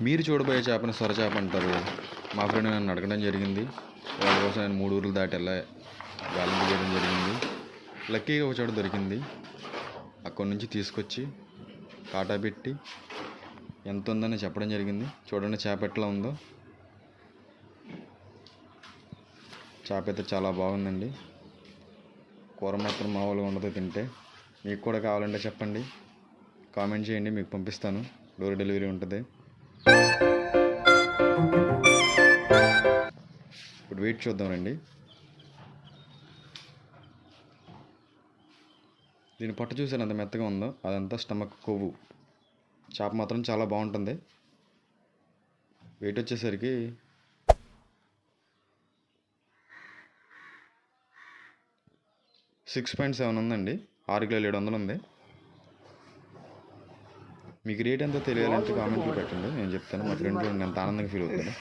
మీరు చూడబోయే చేపని సొర చేప అంటారు. మా ఫ్రెండ్ నన్ను అడగడం జరిగింది. వాళ్ళ కోసం నేను మూడు ఊర్లు దాటి వెళ్ళా గాలింపు చేయడం జరిగింది. లక్కీగా ఒక చోట దొరికింది. అక్కడి నుంచి తీసుకొచ్చి కాటా పెట్టి ఎంత ఉందని చెప్పడం జరిగింది. చూడండి చేప ఎట్లా ఉందో. చేప అయితే చాలా బాగుందండి. కూర మాత్రం మామూలుగా ఉండదు తింటే. మీకు కూడా కావాలంటే చెప్పండి. కామెంట్ చేయండి మీకు పంపిస్తాను. డోర్ డెలివరీ ఉంటుంది. ఇప్పుడు వెయిట్ చూద్దాం రండి. దీని పట్టు చూసాను ఎంత మెత్తగా ఉందో. అదంతా స్టమక్ కొవ్వు. చేప మాత్రం చాలా బాగుంటుంది. వెయిట్ వచ్చేసరికి సిక్స్ పాయింట్ సెవెన్ ఉందండి. ఆరు కిలోలు ఏడు వందలు ఉంది. మీకు రేట్ ఎంత తెలియాలంటే కామెంట్లో పెట్టండి. నేను చెప్తాను. మా ఫ్రెండ్ నేను ఎంత ఆనందంగా ఫీల్ అవుతాను